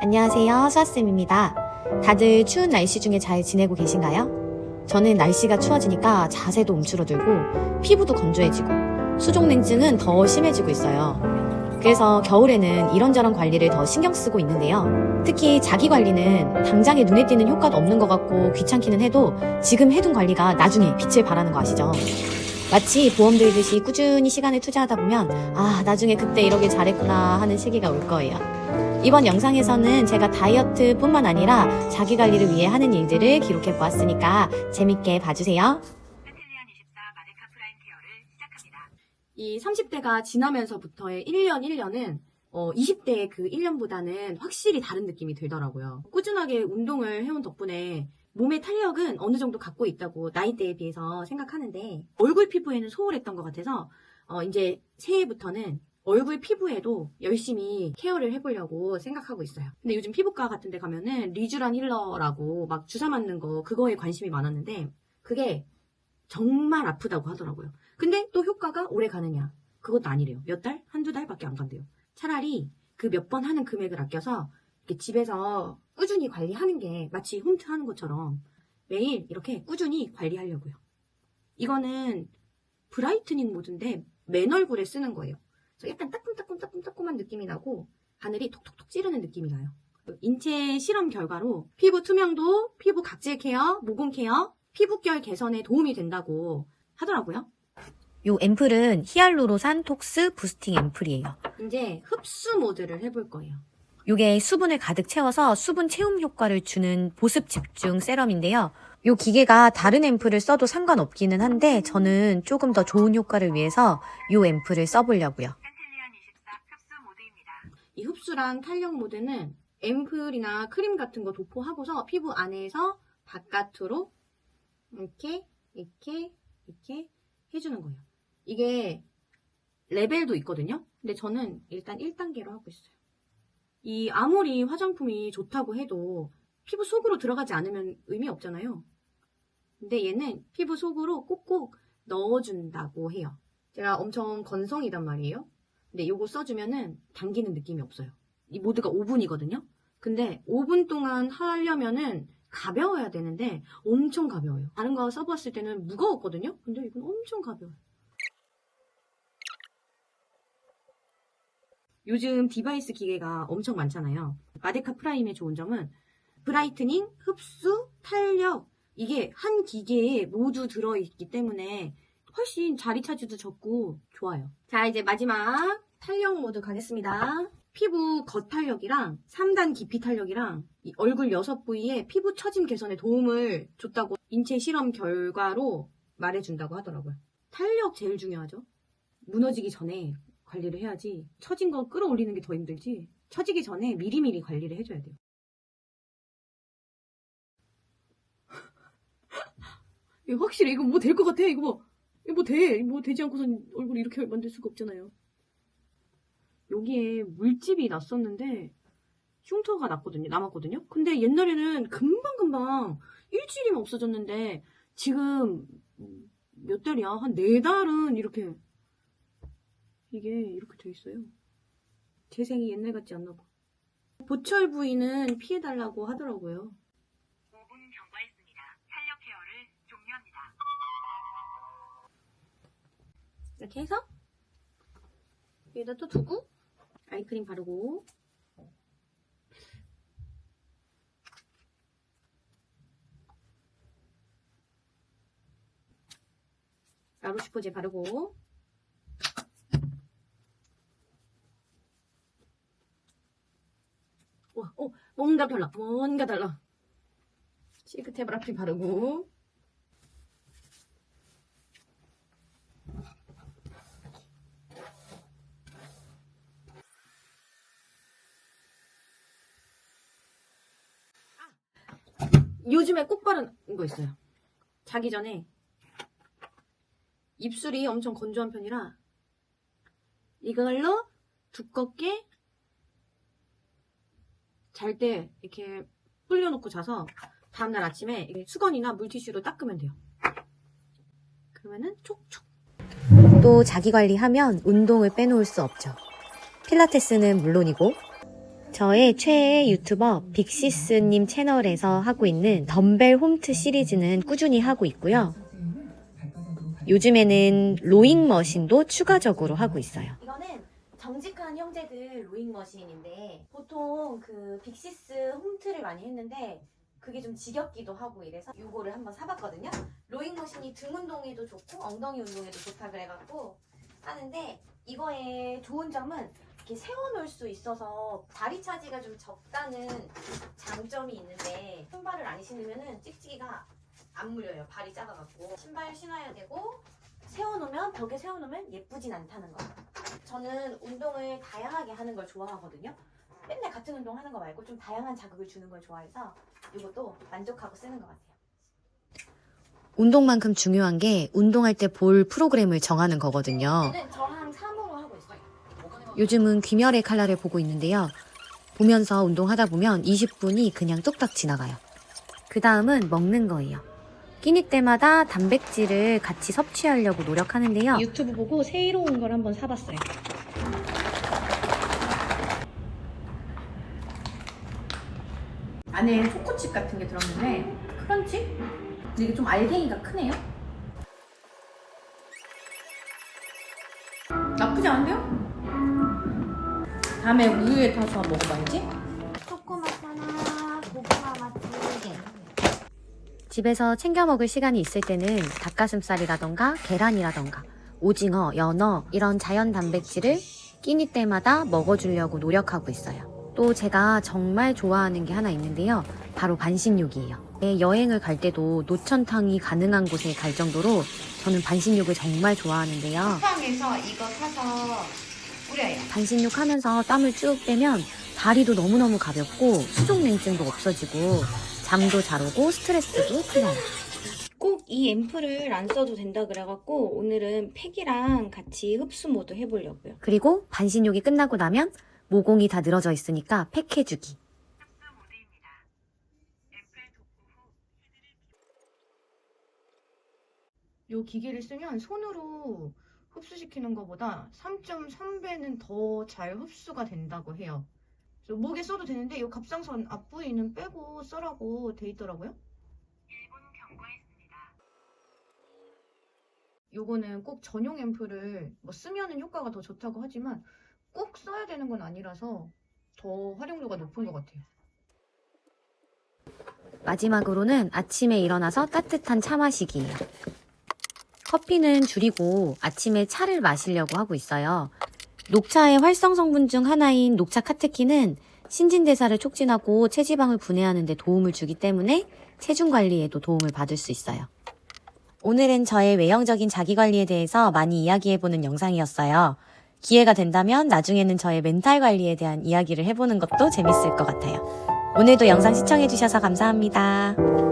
안녕하세요. 수아쌤입니다. 다들 추운 날씨 중에 잘 지내고 계신가요? 저는 날씨가 추워지니까 자세도 움츠러들고 피부도 건조해지고 수족냉증은 더 심해지고 있어요. 그래서 겨울에는 이런저런 관리를 더 신경 쓰고 있는데요. 특히 자기 관리는 당장에 눈에 띄는 효과도 없는 것 같고 귀찮기는 해도 지금 해둔 관리가 나중에 빛을 발하는 거 아시죠? 마치 보험 들듯이 꾸준히 시간을 투자하다 보면 아 나중에 그때 이러길 잘했구나 하는 시기가 올 거예요. 이번 영상에서는 제가 다이어트뿐만 아니라 자기 관리를 위해 하는 일들을 기록해 보았으니까 재밌게 봐주세요. 페텔리안 24 마데카 프라임 케어를 시작합니다. 이 30대가 지나면서부터의 1년 1년은 어, 20대의 그 1년보다는 확실히 다른 느낌이 들더라고요. 꾸준하게 운동을 해온 덕분에 몸의 탄력은 어느 정도 갖고 있다고 나이대에 비해서 생각하는데 얼굴 피부에는 소홀했던 것 같아서 어, 이제 새해부터는 얼굴 피부에도 열심히 케어를 해보려고 생각하고 있어요. 근데 요즘 피부과 같은 데 가면은 리쥬란 힐러라고 막 주사 맞는 거 그거에 관심이 많았는데 그게 정말 아프다고 하더라고요. 근데 또 효과가 오래 가느냐? 그것도 아니래요. 몇 달? 한두 달밖에 안 간대요. 차라리 그 몇 번 하는 금액을 아껴서 집에서 꾸준히 관리하는 게 마치 홈트 하는 것처럼 매일 이렇게 꾸준히 관리하려고요. 이거는 브라이트닝 모드인데 맨 얼굴에 쓰는 거예요. 그래서 약간 따끔따끔따끔따끔한 느낌이 나고 바늘이 톡톡톡 찌르는 느낌이 나요. 인체 실험 결과로 피부 투명도, 피부 각질 케어, 모공 케어, 피부결 개선에 도움이 된다고 하더라고요. 요 앰플은 히알루로산 톡스 부스팅 앰플이에요. 이제 흡수 모드를 해볼 거예요. 요게 수분을 가득 채워서 수분 채움 효과를 주는 보습 집중 세럼인데요. 요 기계가 다른 앰플을 써도 상관없기는 한데 저는 조금 더 좋은 효과를 위해서 요 앰플을 써보려고요. 페텔리안 24 흡수 모드입니다. 이 흡수랑 탄력 모드는 앰플이나 크림 같은 거 도포하고서 피부 안에서 바깥으로 이렇게 이렇게 이렇게 해주는 거예요. 이게 레벨도 있거든요. 근데 저는 일단 1단계로 하고 있어요. 이 아무리 화장품이 좋다고 해도 피부 속으로 들어가지 않으면 의미 없잖아요. 근데 얘는 피부 속으로 꼭꼭 넣어준다고 해요. 제가 엄청 건성이단 말이에요. 근데 요거 써주면은 당기는 느낌이 없어요. 이 모드가 5분이거든요. 근데 5분 동안 하려면은 가벼워야 되는데 엄청 가벼워요. 다른 거 써봤을 때는 무거웠거든요. 근데 이건 엄청 가벼워요. 요즘 디바이스 기계가 엄청 많잖아요. 마데카 프라임의 좋은 점은 브라이트닝, 흡수, 탄력 이게 한 기계에 모두 들어있기 때문에 훨씬 자리 차지도 적고 좋아요. 자 이제 마지막 탄력 모드 가겠습니다. 피부 겉 탄력이랑 3단 깊이 탄력이랑 이 얼굴 6부위에 피부 처짐 개선에 도움을 줬다고 인체 실험 결과로 말해준다고 하더라고요. 탄력 제일 중요하죠. 무너지기 전에 관리를 해야지 처진 거 끌어올리는 게 더 힘들지 처지기 전에 미리미리 관리를 해줘야 돼요. 확실히 이거 뭐 될 것 같아 이거 뭐 뭐 돼? 뭐 되지 않고선 얼굴 이렇게 만들 수가 없잖아요. 여기에 물집이 났었는데 흉터가 났거든요. 남았거든요. 근데 옛날에는 금방금방 일주일이면 없어졌는데 지금 몇 달이야? 한 네 달은 이렇게 이게 이렇게 돼 있어요. 재생이 옛날 같지 않나 봐. 보철 부위는 피해달라고 하더라고요. 이렇게 해서 여기다 또 두고 아이크림 바르고. 라로슈포제 바르고. 와, 어, 뭔가 달라 뭔가 달라. 실크 테브라필 바르고 요즘에 꼭 바르는 거 있어요. 자기 전에 입술이 엄청 건조한 편이라 이걸로 두껍게 잘 때 이렇게 불려놓고 자서 다음날 아침에 수건이나 물티슈로 닦으면 돼요. 그러면은 촉촉. 또 자기 관리하면 운동을 빼놓을 수 없죠. 필라테스는 물론이고 저의 최애 유튜버 빅시스님 채널에서 하고 있는 덤벨 홈트 시리즈는 꾸준히 하고 있고요. 요즘에는 로잉 머신도 추가적으로 하고 있어요. 이거는 정직한 형제들 로잉 머신인데 보통 그 빅시스 홈트를 많이 했는데 그게 좀 지겹기도 하고 이래서 이거를 한번 사봤거든요. 로잉 머신이 등 운동에도 좋고 엉덩이 운동에도 좋다 그래갖고 하는데 이거의 좋은 점은 이렇게 세워놓을 수 있어서 다리 차지가 좀 적다는 장점이 있는데 신발을 안 신으면은 찍찍이가 안 물려요. 발이 작아갖고 신발 신어야 되고 세워놓으면 벽에 세워놓으면 예쁘진 않다는 거. 저는 운동을 다양하게 하는 걸 좋아하거든요. 맨날 같은 운동 하는 거 말고 좀 다양한 자극을 주는 걸 좋아해서 이것도 만족하고 쓰는 것 같아요. 운동만큼 중요한 게 운동할 때 볼 프로그램을 정하는 거거든요. 저는 요즘은 귀멸의 칼날을 보고 있는데요. 보면서 운동하다 보면 20분이 그냥 뚝딱 지나가요. 그 다음은 먹는 거예요. 끼니 때마다 단백질을 같이 섭취하려고 노력하는데요. 유튜브 보고 새로운 걸 한번 사봤어요. 안에 초코칩 같은 게 들었는데 크런치? 근데 이게 좀 알갱이가 크네요. 나쁘지 않은데요? 다음에 우유에 타서 먹어봐야지. 초코맛 고구마 맛두 개. 집에서 챙겨 먹을 시간이 있을 때는 닭가슴살이라던가 계란이라던가 오징어, 연어 이런 자연 단백질을 끼니 때마다 먹어주려고 노력하고 있어요. 또 제가 정말 좋아하는 게 하나 있는데요. 바로 반신욕이에요. 네, 여행을 갈 때도 노천탕이 가능한 곳에 갈 정도로 저는 반신욕을 정말 좋아하는데요. 쿠팡에서 이거 사서. 반신욕 하면서 땀을 쭉 빼면 다리도 너무너무 가볍고 수족냉증도 없어지고 잠도 잘 오고 스트레스도 풀려요. 꼭 이 앰플을 안 써도 된다 그래갖고 오늘은 팩이랑 같이 흡수 모드 해보려고요. 그리고 반신욕이 끝나고 나면 모공이 다 늘어져 있으니까 팩 해주기. 복구 후요 기계를 쓰면 손으로 흡수시키는 것보다 3.3배는 더 잘 흡수가 된다고 해요. 그래서 목에 써도 되는데 요 갑상선 앞부위는 빼고 써라고 돼 있더라고요. 1분 경과했습니다. 요거는 꼭 전용 앰플을 뭐 쓰면은 효과가 더 좋다고 하지만 꼭 써야 되는 건 아니라서 더 활용도가 높은 것 같아요. 마지막으로는 아침에 일어나서 따뜻한 차 마시기예요. 커피는 줄이고 아침에 차를 마시려고 하고 있어요. 녹차의 활성 성분 중 하나인 녹차 카테킨은 신진대사를 촉진하고 체지방을 분해하는 데 도움을 주기 때문에 체중 관리에도 도움을 받을 수 있어요. 오늘은 저의 외형적인 자기 관리에 대해서 많이 이야기해보는 영상이었어요. 기회가 된다면 나중에는 저의 멘탈 관리에 대한 이야기를 해보는 것도 재밌을 것 같아요. 오늘도 영상 시청해주셔서 감사합니다.